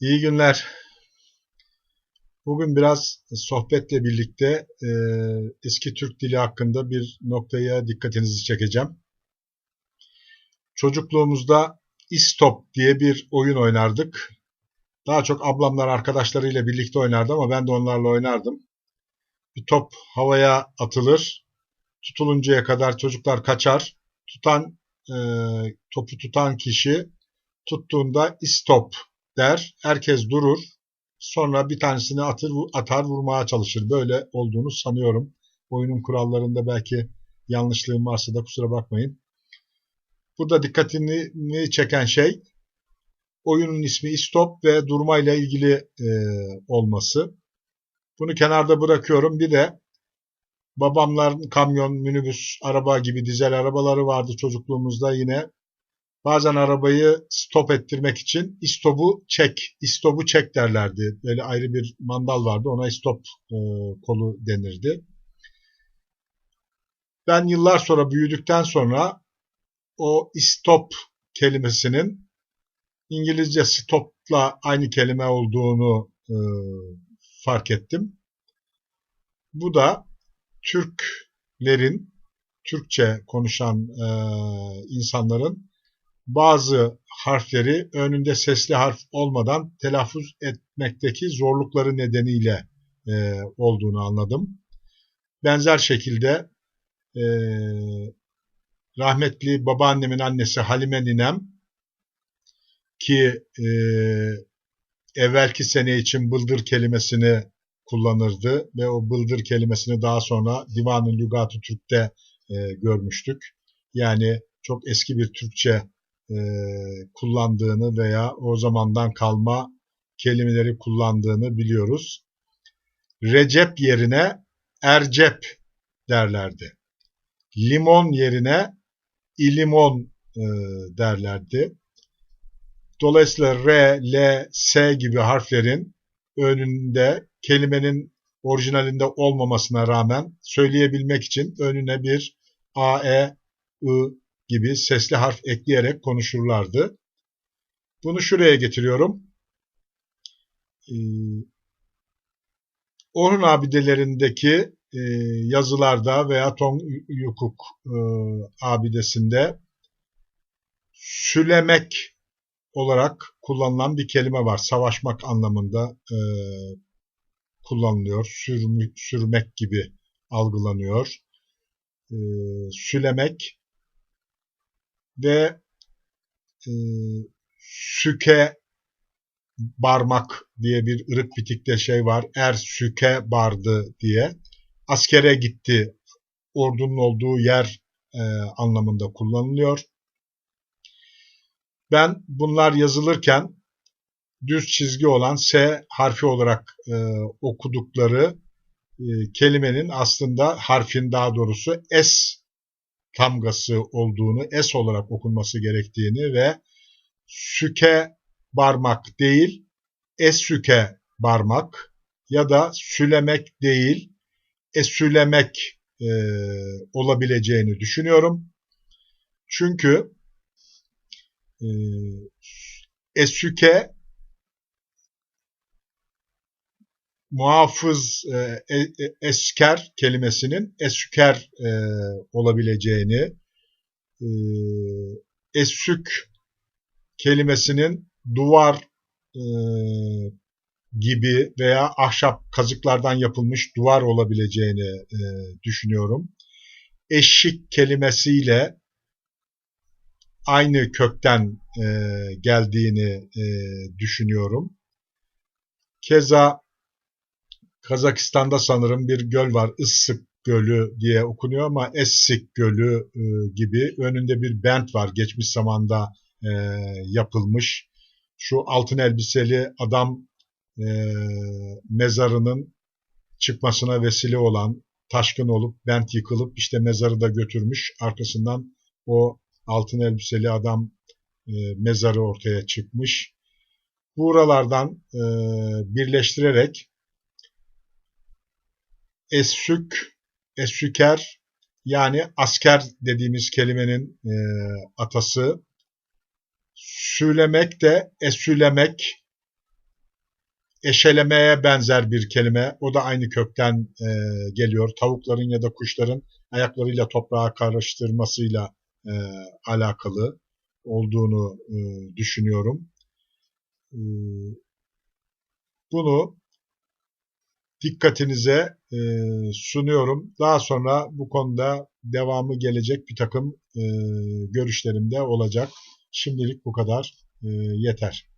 İyi günler. Bugün biraz sohbetle birlikte e, eski Türk dili hakkında bir noktaya dikkatinizi çekeceğim. Çocukluğumuzda istop diye bir oyun oynardık. Daha çok ablamlar arkadaşlarıyla birlikte oynardı ama ben de onlarla oynardım. Bir top havaya atılır. Tutuluncaya kadar çocuklar kaçar. Tutan e, topu tutan kişi tuttuğunda istop der. Herkes durur. Sonra bir tanesini atır, atar vurmaya çalışır. Böyle olduğunu sanıyorum. Oyunun kurallarında belki yanlışlığım varsa da kusura bakmayın. Burada dikkatini çeken şey oyunun ismi stop ve durmayla ilgili e, olması. Bunu kenarda bırakıyorum. Bir de babamların kamyon, minibüs, araba gibi dizel arabaları vardı çocukluğumuzda yine. Bazen arabayı stop ettirmek için istobu çek, istobu çek derlerdi. Böyle ayrı bir mandal vardı. Ona stop e, kolu denirdi. Ben yıllar sonra büyüdükten sonra o stop kelimesinin İngilizce stopla aynı kelime olduğunu e, fark ettim. Bu da Türklerin, Türkçe konuşan e, insanların bazı harfleri önünde sesli harf olmadan telaffuz etmekteki zorlukları nedeniyle e, olduğunu anladım. Benzer şekilde e, rahmetli babaannemin annesi Halime ninem ki e, evvelki sene için bıldır kelimesini kullanırdı ve o bıldır kelimesini daha sonra Divan-ı Lügat-ı Türk'te e, görmüştük. Yani çok eski bir Türkçe e, kullandığını veya o zamandan kalma kelimeleri kullandığını biliyoruz. Recep yerine Ercep derlerdi. Limon yerine ilimon e, derlerdi. Dolayısıyla R, L, S gibi harflerin önünde kelimenin orijinalinde olmamasına rağmen söyleyebilmek için önüne bir A, E, I gibi sesli harf ekleyerek konuşurlardı. Bunu şuraya getiriyorum. Ee, Orhun abidelerindeki e, yazılarda veya Tong Yukuk e, abidesinde sülemek olarak kullanılan bir kelime var. Savaşmak anlamında e, kullanılıyor. Sürmek gibi algılanıyor. Sülemek ve e, süke barmak diye bir ırık bitikte şey var. Er süke bardı diye. Askere gitti. Ordunun olduğu yer e, anlamında kullanılıyor. Ben bunlar yazılırken düz çizgi olan S harfi olarak e, okudukları e, kelimenin aslında harfin daha doğrusu S tamgası olduğunu, S olarak okunması gerektiğini ve süke barmak değil, esüke barmak ya da sülemek değil, esülemek e, olabileceğini düşünüyorum. Çünkü e, esüke muhafız e, e, e, esker kelimesinin esüker e, olabileceğini, e, esük kelimesinin duvar e, gibi veya ahşap kazıklardan yapılmış duvar olabileceğini e, düşünüyorum. Eşik kelimesiyle aynı kökten e, geldiğini e, düşünüyorum. Keza Kazakistan'da sanırım bir göl var. Issık Gölü diye okunuyor ama Essik Gölü e, gibi önünde bir bent var. Geçmiş zamanda e, yapılmış. Şu altın elbiseli adam e, mezarının çıkmasına vesile olan taşkın olup bent yıkılıp işte mezarı da götürmüş. Arkasından o altın elbiseli adam e, mezarı ortaya çıkmış. Buralardan e, birleştirerek Essük, Essüker yani asker dediğimiz kelimenin e, atası. Sülemek de esülemek eşelemeye benzer bir kelime. O da aynı kökten e, geliyor. Tavukların ya da kuşların ayaklarıyla toprağa karıştırmasıyla e, alakalı olduğunu e, düşünüyorum. E, bunu dikkatinize e, sunuyorum. Daha sonra bu konuda devamı gelecek bir takım e, görüşlerim de olacak. Şimdilik bu kadar e, yeter.